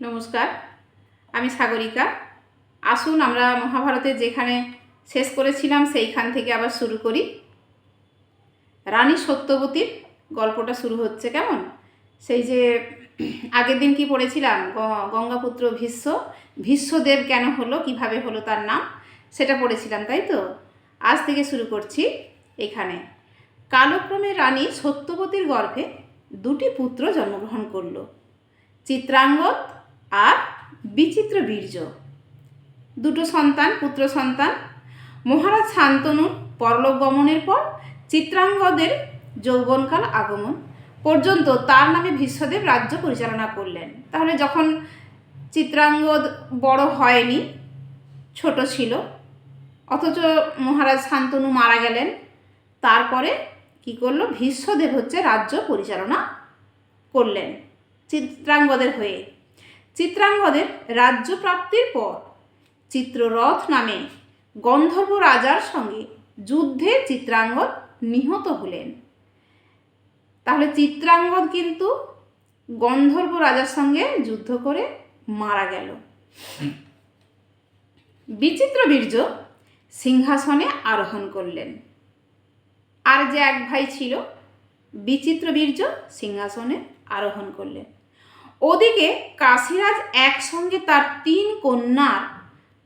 নমস্কার, আমি সাগরিকা। আসুন আমরা মহাভারতের যেখানে শেষ করেছিলাম সেইখান থেকে আবার শুরু করি। রানী সত্যবতীর গল্পটা শুরু হচ্ছে কেমন? সেই যে আগের দিন কি পড়েছিলাম? গঙ্গাপুত্র ভীষ্ম। ভীষ্মদেব কেন হলো, কীভাবে হলো তার নাম, সেটা পড়েছিলাম, তাই তো? আজ থেকে শুরু করছি এখানে। কালক্রমে রানী সত্যবতীর গর্ভে দুটি পুত্র জন্মগ্রহণ করল। চিত্রাঙ্গদ আর বিচিত্র বীর্য। দুটো সন্তান, পুত্র সন্তান, মহারাজ শান্তনুর পরলোক গমনের পর চিত্রাঙ্গদের যৌবনকাল আগমন পর্যন্ত তার নামে ভীষ্মদেব রাজ্য পরিচালনা করলেন। তাহলে যখন চিত্রাঙ্গদ বড় হয়নি, ছোট ছিল, অথচ মহারাজ শান্তনু মারা গেলেন, তারপরে কি করল? ভীষ্মদেব হচ্ছে রাজ্য পরিচালনা করলেন চিত্রাঙ্গদের হয়ে। চিত্রাঙ্গদের রাজ্য প্রাপ্তির পর। চিত্ররথ নামে গন্ধর্ব রাজার সঙ্গে যুদ্ধে চিত্রাঙ্গদ নিহত হলেন। তাহলে চিত্রাঙ্গদ কিন্তু গন্ধর্ব রাজার সঙ্গে যুদ্ধ করে মারা গেল। বিচিত্র বীর্য সিংহাসনে আরোহণ করলেন। আর যে এক ভাই ছিল, বিচিত্র বীর্য সিংহাসনে আরোহণ করলেন। ওদিকে কাশীরাজ একসঙ্গে তার তিন কন্যার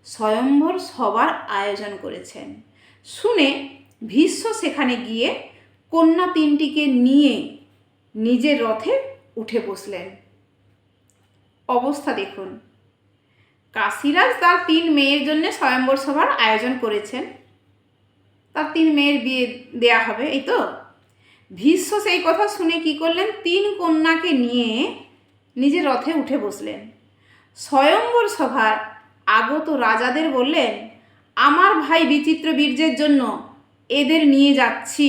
স্বয়ম্বর সবার আয়োজন করেছেন। শুনে ভীষ্ম সেখানে গিয়ে কন্যা তিনটিকে নিয়ে নিজের রথে উঠে বসলেন। অবস্থা দেখুন। কাশীরাজ তার তিন মেয়ের জন্য স্বয়ম্বর সভার আয়োজন করেছেন। তার তিন মেয়ের বিয়ে দেয়া হবে, এই তো? ভীষ্ম সেই কথা শুনে কি করলেন? তিন কন্যাকে নিয়ে নিজের রথে উঠে বসলেন। স্বয়ম্বর সভার আগত রাজাদের বললেন, আমার ভাই বিচিত্র বীর্যের জন্য এদের নিয়ে যাচ্ছি।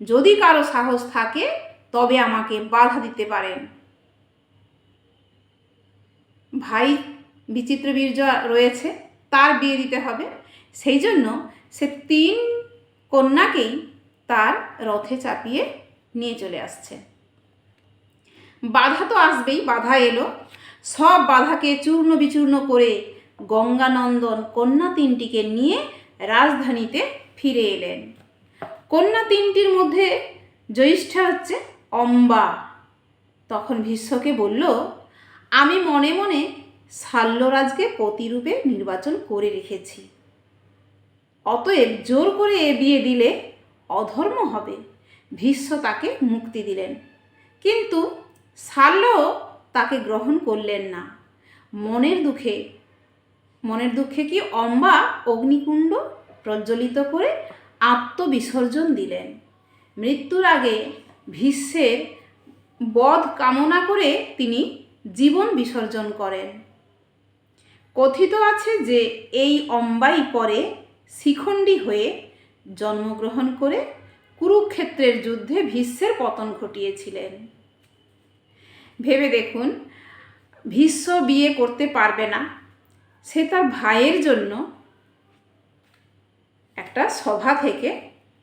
যদি কারও সাহস থাকে, তবে আমাকে বাধা দিতে পারেন। ভাই বিচিত্র বীর্য রয়েছে, তার বিয়ে দিতে হবে। সেই জন্য সে তিন কন্যাকেই তার রথে চাপিয়ে নিয়ে চলে আসছে। বাধা তো আসবেই, বাধা এলো। সব বাধাকে চূর্ণ বিচূর্ণ করে গঙ্গানন্দন কন্যা তিনটিকে নিয়ে রাজধানীতে ফিরে এলেন। কন্যা তিনটির মধ্যে জ্যৈষ্ঠা হচ্ছে অম্বা। তখন ভীষ্মকে বলল, আমি মনে মনে শাল্যরাজকে প্রতিরূপে নির্বাচন করে রেখেছি। অতএব জোর করে এ বিয়ে দিলে অধর্ম হবে। ভীষ্ম তাকে মুক্তি দিলেন। কিন্তু শাল্য তাকে গ্রহণ করলেন না। মনের দুঃখে মনের দুঃখে কি অম্বা অগ্নিকুণ্ড প্রজ্বলিত করে আত্মবিসর্জন দিলেন? মৃত্যুর আগে ভীষ্মের বধ কামনা করে তিনি জীবন বিসর্জন করেন। কথিত আছে যে এই অম্বাই পরে শিখণ্ডী হয়ে জন্মগ্রহণ করে কুরুক্ষেত্রের যুদ্ধে ভীষ্মের পতন ঘটিয়েছিলেন। ভেবে দেখুন, ভীষ্ম বিয়ে করতে পারবে না। সে তার ভাইয়ের জন্য একটা সভা থেকে,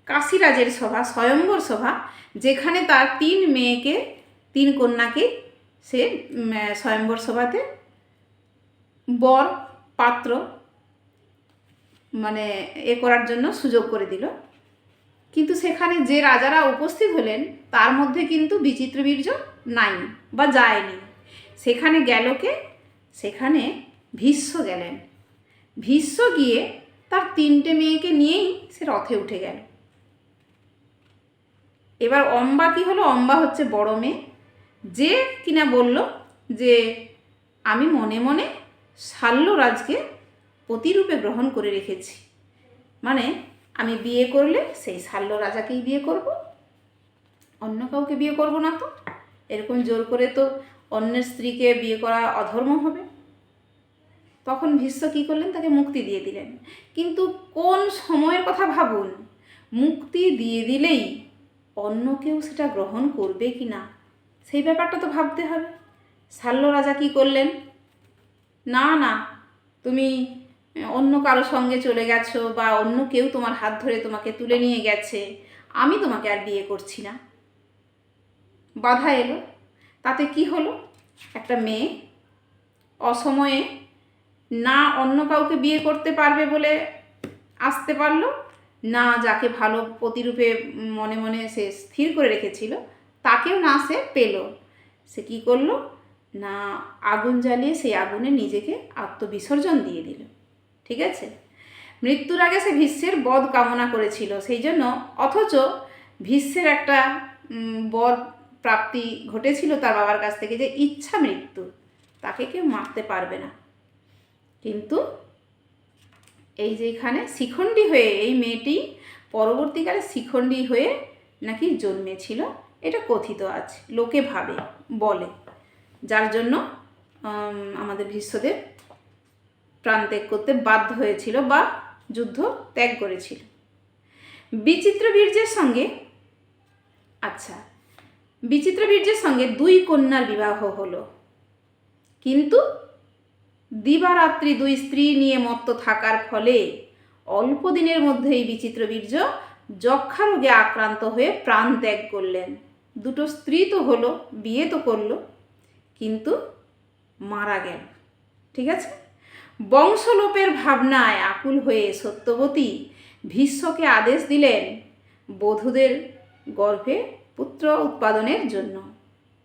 কাশীরাজের সভা, স্বয়ম্বর সভা, যেখানে তার তিন মেয়েকে, তিন কন্যাকে সে স্বয়ম্বর সভাতে বর, পাত্র মানে এ করার জন্য সুযোগ করে দিল। কিন্তু সেখানে যে রাজারা উপস্থিত হলেন, তার মধ্যে কিন্তু বিচিত্র বীর্য নাই বা যায়নি। সেখানে গেল কে? সেখানে ভীষ্ম গেলেন। ভীষ্ম গিয়ে তার তিনটে মেয়েকে নিয়েই সে রথে উঠে গেল। এবার অম্বা কি হলো? অম্বা হচ্ছে বড় মেয়ে। যে কিনা বলল যে, আমি মনে মনে শাল্যরাজকে প্রতিরূপে গ্রহণ করে রেখেছি। মানে আমি বিয়ে করলে সেই শাল্য রাজাকেই বিয়ে করব। অন্য কাউকে বিয়ে করব না তো। এরকম জোর করে তো অন্যের স্ত্রীকে বিয়ে করা অধর্ম হবে। তখন ভীষ্ম কী করলেন? তাকে মুক্তি দিয়ে দিলেন। কিন্তু কোন সময়ের কথা ভাবুন? মুক্তি দিয়ে দিলেই অন্য কেউ সেটা গ্রহণ করবে কি না? সেই ব্যাপারটা তো ভাবতে হবে। শাল্য রাজা কী করলেন? না না, তুমি অন্য কারও সঙ্গে চলে গেছো বা অন্য কেউ তোমার হাত ধরে তোমাকে তুলে নিয়ে গেছে, আমি তোমাকে আর বিয়ে করছি না। বাধা এলো। তাতে কি হলো? একটা মেয়ে অসময়ে না অন্য কাউকে বিয়ে করতে পারবে বলে আসতে পারল, না যাকে ভালো প্রতিরূপে মনে মনে সে স্থির করে রেখেছিল, তাকেও না সে পেল। সে কী করল? না আগুন জ্বালিয়ে সেই আগুনে নিজেকে আত্মবিসর্জন দিয়ে দিল। ঠিক আছে? মৃত্যুর আগে সে ভীষ্মের বধ কামনা করেছিল, সেই জন্য অথচ ভীষ্মের একটা বর প্রাপ্তি ঘটেছিল তার বাবার কাছ থেকে যে ইচ্ছা মৃত্যু, তাকে কেউ মারতে পারবে না। কিন্তু এই যে এখানে শিখণ্ডী হয়ে এই মেয়েটি পরবর্তীকালে শিখণ্ডী হয়ে নাকি জন্মেছিল, এটা কথিত আছে, লোকে ভাবে, বলে। যার জন্য আমাদের ভীষ্মদেব প্রাণ ত্যাগ করতে বাধ্য হয়েছিল বা যুদ্ধ ত্যাগ করেছিল। বিচিত্র বীর্যের সঙ্গে আচ্ছা বিচিত্র বীর্যের সঙ্গে দুই কন্যার বিবাহ হলো। কিন্তু দিবারাত্রি দুই স্ত্রী নিয়ে মত্ত থাকার ফলে অল্প দিনের মধ্যেই বিচিত্র বীর্য যক্ষা রোগে আক্রান্ত হয়ে প্রাণ ত্যাগ করলেন। দুটো স্ত্রী তো হলো, বিয়ে তো করল, কিন্তু মারা গেল। ঠিক আছে? বংশলোপের ভাবনায় আকুল হয়ে সত্যবতী ভীষ্মকে আদেশ দিলেন বধূদের গর্ভে পুত্র উৎপাদনের জন্য।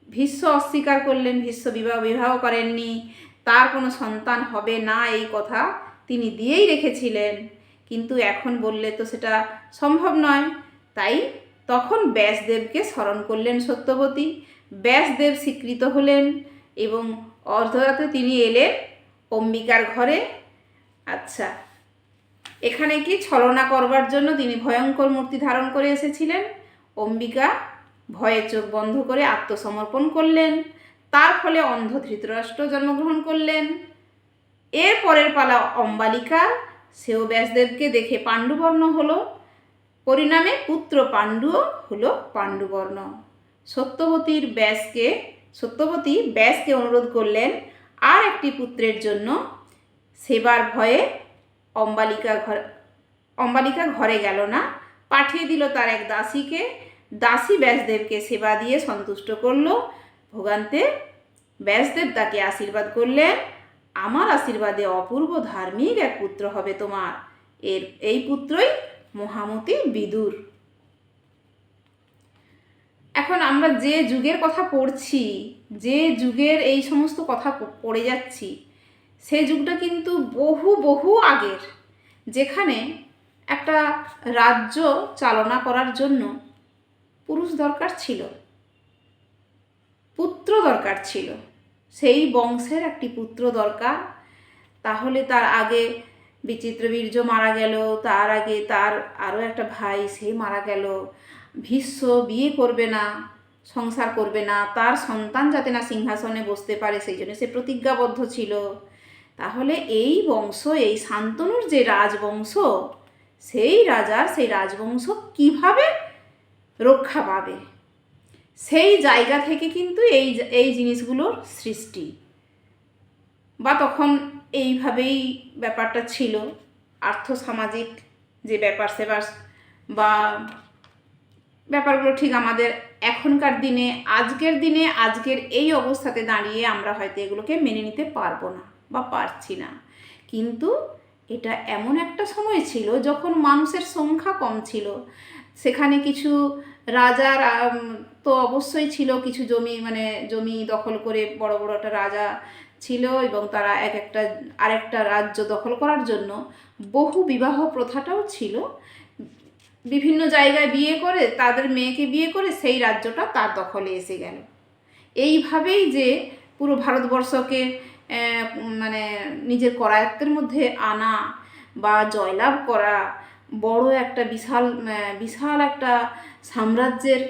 ভীষ্ম অস্বীকার করলেন, ভীষ্ম বিবাহ বিবাহ করেননি, তার কোনো সন্তান হবে না এই কথা তিনি দিয়েই রেখেছিলেন। কিন্তু এখন বললে তো সেটা সম্ভব নয়। তাই তখন ব্যাসদেবকে স্মরণ করলেন সত্যবতী। ব্যাসদেব স্বীকৃত হলেন এবং অর্ধরাতে তিনি এলেন অম্বিকার ঘরে। আচ্ছা এখানে কি ছলনা করবার জন্য তিনি ভয়ঙ্কর মূর্তি ধারণ করে এসেছিলেন? অম্বিকা ভয়ে চোখ বন্ধ করে আত্মসমর্পণ করলেন। তার ফলে অন্ধ ধৃতরাষ্ট্র জন্মগ্রহণ করলেন। এর পরের পালা অম্বালিকা, সেও ব্যাসদেবকে দেখে পাণ্ডুবর্ণ হলো। পরিণামে পুত্র পাণ্ডুও হলো পাণ্ডুবর্ণ। সত্যবতীর ব্যাসকে, সত্যবতী ব্যাসকে অনুরোধ করলেন আর একটি পুত্রের জন্য সেবার ভয়ে অম্বালিকা ঘর, অম্বালিকা ঘরে গেল না। পাঠিয়ে দিল তার এক দাসীকে। দাসী ব্যাসদেবকে সেবা দিয়ে সন্তুষ্ট করল। ভোগান্তে ব্যাসদেব তাকে আশীর্বাদ করলেন। আমার আশীর্বাদে অপূর্ব ধার্মিক এক পুত্র হবে তোমার। এর, এই পুত্রই মহামতি বিদুর। এখন আমরা যে যুগের কথা পড়ছি, যে যুগের এই সমস্ত কথা পড়ে যাচ্ছি, সে যুগটা কিন্তু বহু বহু আগের, যেখানে একটা রাজ্য চালনা করার জন্য পুরুষ দরকার ছিল, পুত্র দরকার ছিল, সেই বংশের একটি পুত্র দরকার, তাহলে তার আগে বিচিত্র বীর্য মারা গেল, তার আগে তার আরও একটা ভাই সে মারা গেল ভীষ্ম বিয়ে করবে না, সংসার করবে না, তার সন্তান যাতে না সিংহাসনে বসতে পারে, সেই জন্য সে প্রতিজ্ঞাবদ্ধ ছিল। তাহলে এই বংশ, এই শান্তনুর যে রাজবংশ, সেই রাজার, সেই রাজবংশ কীভাবে রক্ষা পাবে? সেই জায়গা থেকে কিন্তু এই এই জিনিসগুলোর সৃষ্টি। বা তখন এইভাবেই ব্যাপারটা ছিল। আর্থসামাজিক যে ব্যাপার সেবার বা ব্যাপারগুলো ঠিক আমাদের এখনকার দিনে, আজকের দিনে, আজকের এই অবস্থাতে দাঁড়িয়ে আমরা হয়তো এগুলোকে মেনে নিতে পারব না বা পারছি না। কিন্তু এটা এমন একটা সময় ছিল যখন মানুষের সংখ্যা কম ছিল। সেখানে কিছু রাজার তো অবশ্যই ছিল কিছু জমি মানে জমি দখল করে বড় বড় একটা রাজা ছিল এবং তারা এক একটা, আরেকটা রাজ্য দখল করার জন্য বহু বিবাহ প্রথাটাও ছিল। বিভিন্ন জায়গায় বিয়ে করে, তাদের মেয়েকে বিয়ে করে সেই রাজ্যটা তার দখলে এসে গেল। এইভাবেই যে পুরো ভারতবর্ষকে মানে নিজের করায়ত্তের মধ্যে আনা বা জয়লাভ করা বড় একটা বিশাল বিশাল একটা সাম্রাজ্যের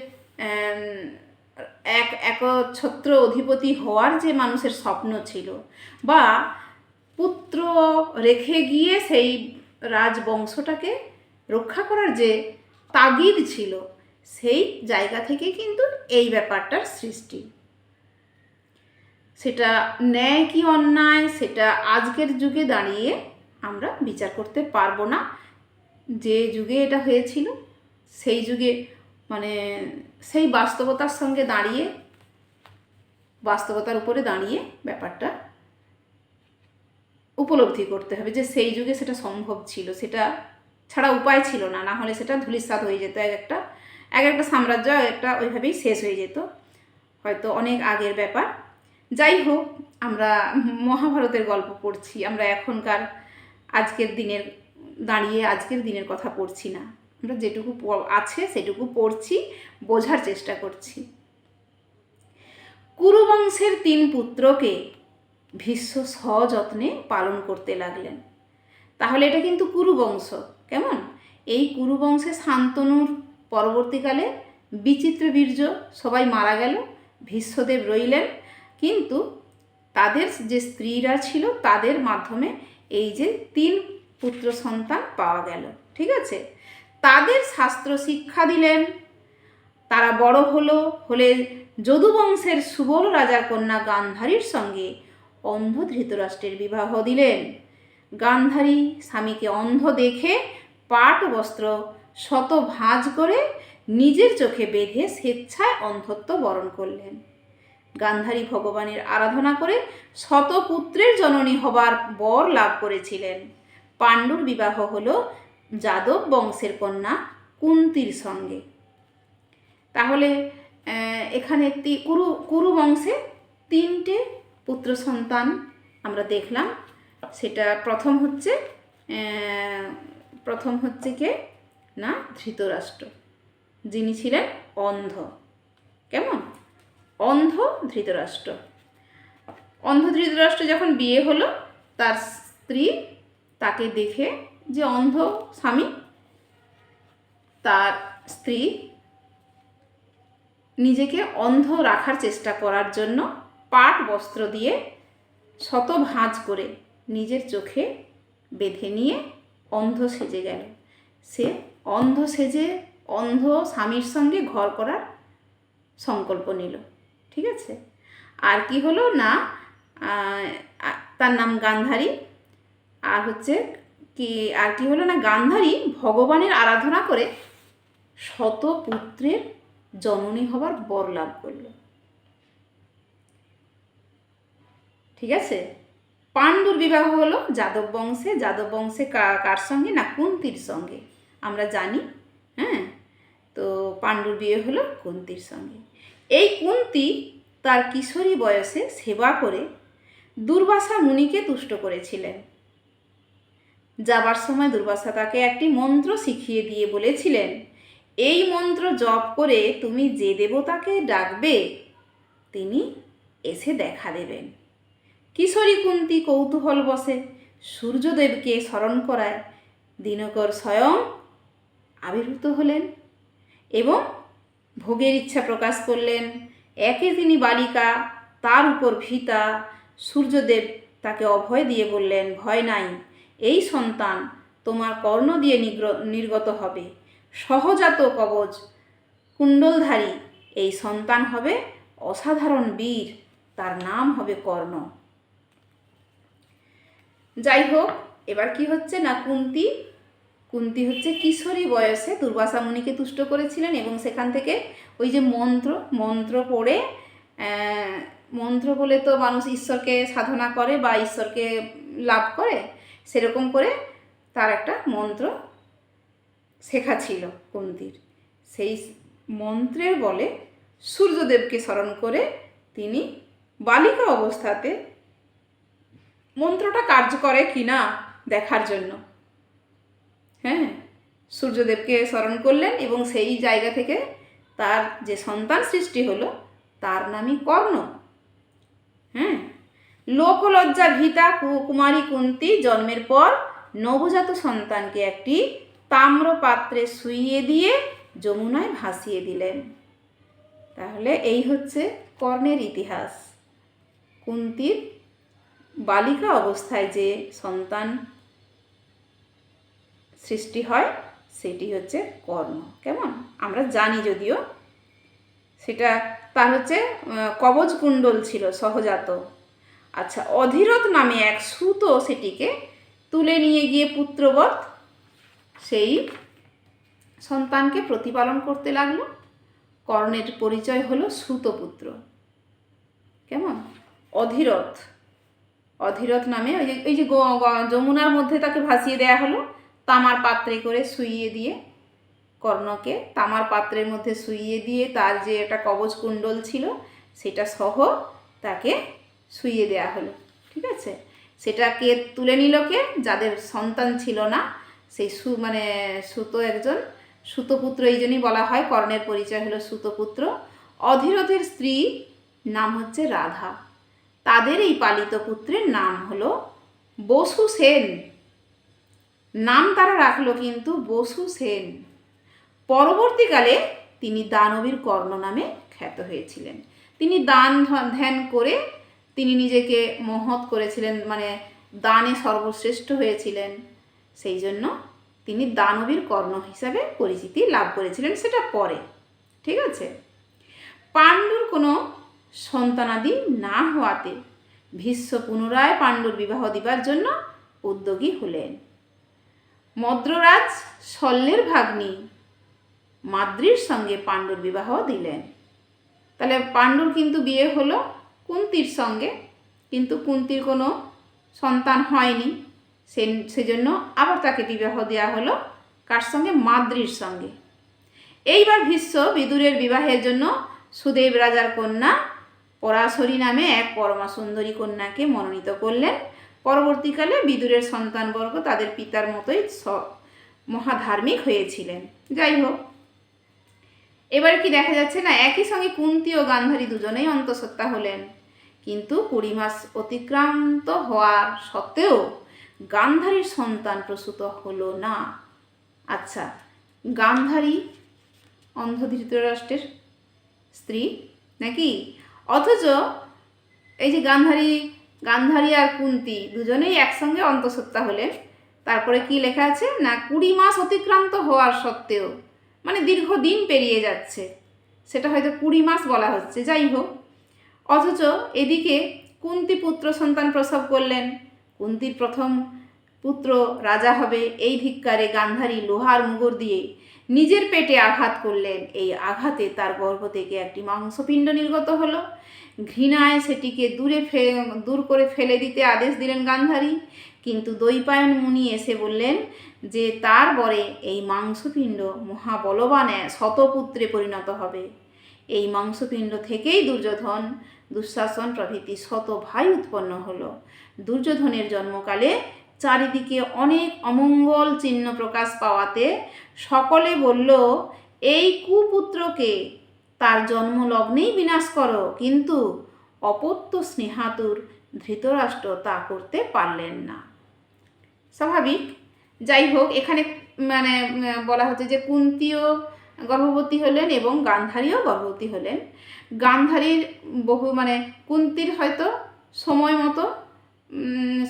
এক একছত্র অধিপতি হওয়ার যে মানুষের স্বপ্ন ছিল বা পুত্র রেখে গিয়ে সেই রাজবংশটাকে রক্ষা করার যে তাগিদ ছিল, সেই জায়গা থেকে কিন্তু এই ব্যাপারটার সৃষ্টি। সেটা ন্যায় কি অন্যায়, সেটা আজকের যুগে দাঁড়িয়ে আমরা বিচার করতে পারব না। যে যুগে এটা হয়েছিল, সেই যুগে মানে সেই বাস্তবতার সঙ্গে দাঁড়িয়ে, বাস্তবতার উপরে দাঁড়িয়ে ব্যাপারটা উপলব্ধি করতে হবে যে সেই যুগে সেটা সম্ভব ছিল, সেটা ছাড়া উপায় ছিল না না হলে সেটা ধুলিস্বাদ হয়ে যেত, এক একটা এক একটা সাম্রাজ্য এক একটা ওইভাবেই শেষ হয়ে যেত। হয়তো অনেক আগের ব্যাপার। যাই হোক, আমরা মহাভারতের গল্প পড়ছি, আমরা এখনকার আজকের দিনের, দাঁড়িয়ে আজকের দিনের কথা পড়ছি না। আমরা যেটুকু আছে সেটুকু পড়ছি, বোঝার চেষ্টা করছি। কুরুবংশের তিন পুত্রকে ভীষ্ম সযত্নে পালন করতে লাগলেন। তাহলে এটা কিন্তু কুরুবংশ। কেমন? এই কুরুবংশে শান্তনুর পরবর্তীকালে বিচিত্র বীর্য সবাই মারা গেল, ভীষ্মদেব রইলেন। কিন্তু তাদের যে স্ত্রীরা ছিল, তাদের মাধ্যমে এই যে তিন পুত্র সন্তান পাওয়া গেল, ঠিক আছে? তাদের শাস্ত্র শিক্ষা দিলেন, তারা বড় হলো, হলে যদুবংশের সুবল রাজার কন্যা গান্ধারীর সঙ্গে অন্ধ ধৃতরাষ্ট্রের বিবাহ দিলেন। গান্ধারী স্বামীকে অন্ধ দেখে পাট বস্ত্র শত ভাঁজ করে নিজের চোখে বেঁধে স্বেচ্ছায় অন্ধত্ব বরণ করলেন। গান্ধারী ভগবানের আরাধনা করে শত পুত্রের জননী হবার বর লাভ করেছিলেন। পাণ্ডুর বিবাহ হল যাদব বংশের কন্যা কুন্তির সঙ্গে। তাহলে এখানে কুরু কুরু বংশে তিনটে পুত্র সন্তান আমরা দেখলাম। সেটা প্রথম হচ্ছে প্রথম হচ্ছে কে? না, ধৃতরাষ্ট্র। যিনি ছিলেন অন্ধ। কেমন? অন্ধ ধৃতরাষ্ট্র। অন্ধ ধৃতরাষ্ট্র যখন বিয়ে হলো, তার স্ত্রী তাকে দেখে যে অন্ধ স্বামী, তার স্ত্রী নিজেকে অন্ধ রাখার চেষ্টা করার জন্য পাট বস্ত্র দিয়ে শত ভাঁজ করে নিজের চোখে বেঁধে নিয়ে অন্ধ সেজে গেল। সে অন্ধ সেজে অন্ধ স্বামীর সঙ্গে ঘর করার সংকল্প নিল, ঠিক আছে? আর কি হলো না তার নাম গান্ধারী। আর হচ্ছে কি, আর কি হলো না, গান্ধারী ভগবানের আরাধনা করে শত পুত্রের জননী হবার বর লাভ করল। ঠিক আছে? পাণ্ডুর বিবাহ হলো যাদব বংশে। যাদব বংশে কার সঙ্গে না কুন্তির সঙ্গে? আমরা জানি হ্যাঁ? তো পাণ্ডুর বিয়ে হলো কুন্তির সঙ্গে। এই কুন্তি তার কিশোরী বয়সে সেবা করে দুর্বাসা মুনিকে তুষ্ট করেছিলেন। যাবার সময় দুর্বাসা তাকে একটি মন্ত্র শিখিয়ে দিয়ে বলেছিলেন, এই মন্ত্র জপ করে তুমি যে দেবতাকে ডাকবে, তিনি এসে দেখা দেবেন। কিশোরী কুন্তি কৌতূহল বসে, সূর্যদেবকে স্মরণ করায়। দিনকর স্বয়ং আবির্ভূত হলেন এবং ভোগের ইচ্ছা প্রকাশ করলেন। একে তিনি বালিকা, তার উপর ভিতা। সূর্যদেব তাকে অভয় দিয়ে বললেন, ভয় নাই, এই সন্তান তোমার কর্ণ দিয়ে নির্গত হবে। সহজাত কবচ কুণ্ডলধারী, এই সন্তান হবে অসাধারণ বীর, তার নাম হবে কর্ণ। যাই হোক এবার কি হচ্ছে না কুন্তি? কুন্তি হচ্ছে কিশোরী বয়সে দুর্বাসা মুনিকে তুষ্ট করেছিলেন এবং সেখান থেকে ওই যে মন্ত্র মন্ত্র পড়ে মন্ত্র বলে তো মানুষ ঈশ্বরকে সাধনা করে বা ঈশ্বরকে লাভ করে, সেরকম করে তার একটা মন্ত্র শেখা ছিল কুন্তির। সেই মন্ত্রের বলে সূর্যদেবকে স্মরণ করে তিনি বালিকা অবস্থাতে মন্ত্রটা কার্য করে কি না দেখার জন্য। হ্যাঁ সূর্যদেবকে স্মরণ করলেন এবং সেই জায়গা থেকে তার যে সন্তান সৃষ্টি হলো, তার নামই কর্ণ। হ্যাঁ লোকলজ্জা ভীতা কুমারী কুন্তি জন্মের পর নবজাত সন্তানকে একটি তাম্র পাত্রে শুইয়ে দিয়ে যমুনায় ভাসিয়ে দিলেন। তাহলে এই হচ্ছে কর্ণের ইতিহাস। কুন্তির বালিকা অবস্থায় যে সন্তান সৃষ্টি হয়, সেটি হচ্ছে কর্ণ কেমন? আমরা জানি যদিও সেটা তার হচ্ছে কবচ কুণ্ডল ছিল, সহজাত। আচ্ছা অধীরথ নামে এক সুতো সেটিকে তুলে নিয়ে গিয়ে পুত্রবৎ সেই সন্তানকে প্রতিপালন করতে লাগল। কর্ণের পরিচয় হলো সুতপুত্র। কেমন? অধীরথ। অধীরথ নামে ওই যে ওই যে যমুনার মধ্যে তাকে ভাসিয়ে দেয়া হলো। তামার পাত্রে করে শুইয়ে দিয়ে কর্ণকে, তামার পাত্রের মধ্যে শুইয়ে দিয়ে তার যে একটা কবচ কুণ্ডল ছিল, সেটা সহ তাকে শুইয়ে দেয়া হলো। ঠিক আছে? সেটাকে তুলে নিল কে? যাদের সন্তান ছিল না, সেই সু মানে সুতো একজন, সুতপুত্র এই জন্যই বলা হয়, কর্ণের পরিচয় হলো সুতপুত্র। অধীরথের স্ত্রী নাম হচ্ছে রাধা। তাদের এই পালিত পুত্রের নাম হলো বসু সেন। নাম তারা রাখল কিন্তু বসু সেন। পরবর্তীকালে তিনি দানবীর কর্ণ নামে খ্যাত হয়েছিলেন। তিনি দান ধ্যান করে তিনি নিজেকে মহৎ করেছিলেন মানে দানে সর্বশ্রেষ্ঠ হয়েছিলেন। সেই জন্য তিনি দানবীর কর্ণ হিসাবে পরিচিতি লাভ করেছিলেন সেটা পরে। ঠিক আছে? পাণ্ডুর কোনো সন্তানাদি না হওয়াতে ভীষ্ম পুনরায় পাণ্ডুর বিবাহ দিবার জন্য উদ্যোগী হলেন। মদ্ররাজ শল্যের ভাগ্নি মাদ্রির সঙ্গে পাণ্ডুর বিবাহ দিলেন। তাহলে পাণ্ডুর কিন্তু বিয়ে হলো কুন্তির সঙ্গে, কিন্তু কুন্তির কোনো সন্তান হয়নি। সে, সেজন্য আবার তাকে বিবাহ দেওয়া হলো কার সঙ্গে? মাদ্রির সঙ্গে। এইবার ভীষ্ম বিদুরের বিবাহের জন্য সুদেব রাজার কন্যা পরাশরী নামে এক পরমা সুন্দরী কন্যাকে মনোনীত করলেন। পরবর্তীকালে বিদুরের সন্তানবর্গ তাদের পিতার মতোই মহাধার্মিক হয়েছিলেন। যাই হোক। এবারে কি দেখা যাচ্ছে না, একই সঙ্গে কুন্তি ও গান্ধারী দুজনেই অন্তঃসত্ত্বা হলেন। কিন্তু কুড়ি মাস অতিক্রান্ত হওয়া সত্ত্বেও গান্ধারীর সন্তান প্রসূত হলো না। আচ্ছা গান্ধারী অন্ধ ধৃতরাষ্ট্রের স্ত্রী নাকি? অথচ এই যে গান্ধারী গান্ধারী আর কুন্তি দুজনেই একসঙ্গে অন্তঃসত্ত্বা হলেন। তারপরে কি লেখা আছে? না, কুড়ি মাস অতিক্রান্ত হওয়ার সত্ত্বেও মানে দীর্ঘদিন পেরিয়ে যাচ্ছে। সেটা হয়তো কুড়ি মাস বলা হচ্ছে, যাই হোক। অথচ এদিকে কুন্তি পুত্র সন্তান প্রসব করলেন। কুন্তির প্রথম পুত্র রাজা হবে এই ধিক্কারে গান্ধারী লোহার মুগুর দিয়ে। নিজের পেটে আঘাত করলেন। এই আঘাতে তার গর্ভ থেকে একটি মাংসপিণ্ড নির্গত হলো। ঘৃণায় সেটিকে দূরে দূর করে ফেলে দিতে আদেশ দিলেন গান্ধারী। কিন্তু দৈপায়ন মুনি এসে বললেন যে, তার বরে এই মাংসপিণ্ড মহাবলবান শতপুত্রে পরিণত হবে। এই মাংসপিণ্ড থেকেই দুর্যোধন, দুঃশাসন প্রভৃতি শত ভাই উৎপন্ন হলো। দুর্যোধনের জন্মকালে চারিদিকে অনেক অমঙ্গল চিহ্ন প্রকাশ পাওয়াতে সকলে বলল, এই কুপুত্রকে তার জন্মলগ্নেই বিনাশ করো। কিন্তু অপত্য স্নেহাতুর ধৃতরাষ্ট্র তা করতে পারলেন না। স্বাভাবিক। যাই হোক, এখানে মানে বলা হচ্ছে যে কুন্তিও গর্ভবতী হলেন এবং গান্ধারীও গর্ভবতী হলেন। গান্ধারীর বহু মানে কুন্তির হয়তো সময় মতো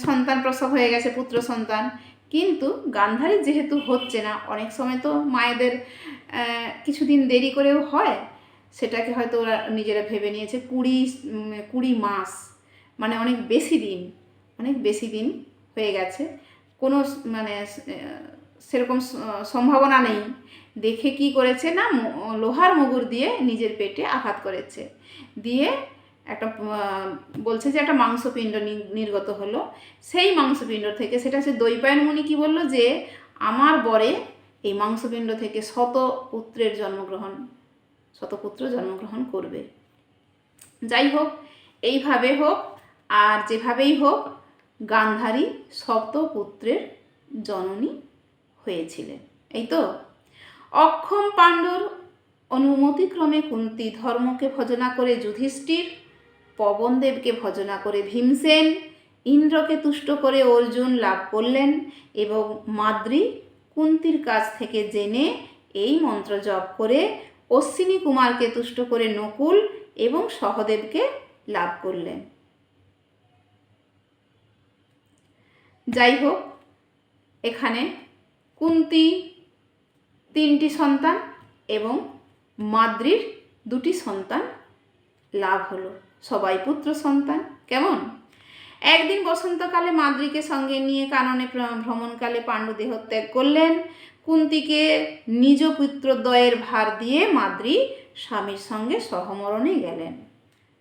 সন্তান প্রসব হয়ে গেছে, পুত্র সন্তান। কিন্তু গান্ধারী যেহেতু হচ্ছে না, অনেক সময় তো মায়েদের কিছুদিন দেরি করেও হয়, সেটাকে হয়তো ওরা নিজেরা ভেবে নিয়েছে, কুড়ি কুড়ি মাস মানে অনেক বেশি দিন, অনেক বেশি দিন হয়ে গেছে। কোনো মানে সেরকম সম্ভাবনা নেই। দেখে কি করেছে না লোহার মুগুর দিয়ে নিজের পেটে আঘাত করেছে। দিয়ে একটা বলছে যে একটা মাংসপিণ্ড নির্গত হলো। সেই মাংসপিণ্ড থেকে, সেটা হচ্ছে দৈপায়ন মুনি কি বলল যে, আমার বরে এই মাংসপিণ্ড থেকে শত পুত্রের জন্মগ্রহণ শতপুত্র জন্মগ্রহণ করবে। যাই হোক, এইভাবে হোক, আর যেভাবেই হোক, গান্ধারী সপ্তপুত্রের জননী হয়েছিলেন। এই তো, অক্ষম পাণ্ডুর অনুমতিক্রমে কুন্তি ধর্মকে ভজনা করে যুধিষ্ঠির পবনদেবকে ভজনা করে ভীমসেন, ইন্দ্রকে তুষ্ট করে অর্জুন লাভ করলেন এবং মাদ্রি কুন্তির কাছ থেকে জেনে এই মন্ত্র জপ করে অশ্বিনী কুমারকে তুষ্ট করে নকুল এবং সহদেবকে লাভ করলেন। যাই হোক এখানে কুন্তি তিনটি সন্তান এবং মাদ্রির দুটি সন্তান লাভ হলো। সবাই পুত্র সন্তান, কেমন? একদিন বসন্তকালে মাদ্রিকে সঙ্গে নিয়ে কাননে ভ্রমণকালে পাণ্ডু দেহত্যাগ করলেন। কুন্তিকে নিজ পুত্রদ্বয়ের ভার দিয়ে মাদ্রি স্বামীর সঙ্গে সহমরণে গেলেন।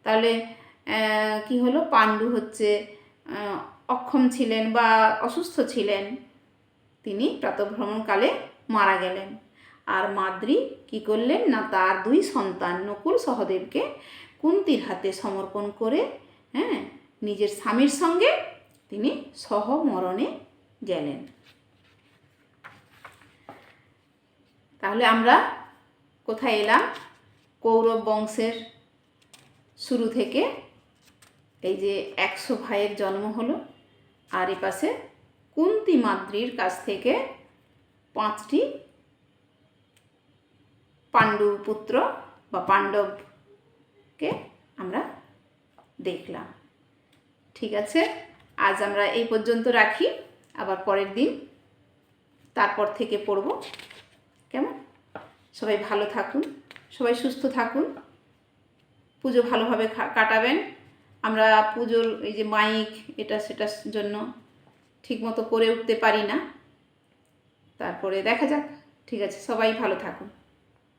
তাহলে কি হলো? পাণ্ডু হচ্ছে অক্ষম ছিলেন বা অসুস্থ ছিলেন। তিনি প্রাতভ্রমণকালে মারা গেলেন। আর মাদ্রি কি করলেন? না, তার দুই সন্তান নকুল সহদেবকে কুন্তির হাতে সমর্পণ করে হ্যাঁ নিজের স্বামীর সঙ্গে তিনি সহমরণে গেলেন। তাহলে আমরা কোথায় এলাম? কৌরব বংশের শুরু থেকে এই যে একশো ভাইয়ের জন্ম হলো, আর এ পাশে কুন্তি মাদ্রির কাছ থেকে পাঁচটি পাণ্ডু পুত্র বা পাণ্ডবকে আমরা দেখলাম। ঠিক আছে? আজ আমরা এই পর্যন্ত রাখি। আবার পরের দিন তারপর থেকে পড়ব। কেমন? সবাই ভালো থাকুন, সবাই সুস্থ থাকুন। পুজো ভালোভাবে কাটাবেন। আমরা পুজোর এই যে মাইক, এটা সেটার জন্য ঠিকমতো করে উঠতে পারি না। তারপরে দেখা যাক। ঠিক আছে, সবাই ভালো থাকুন।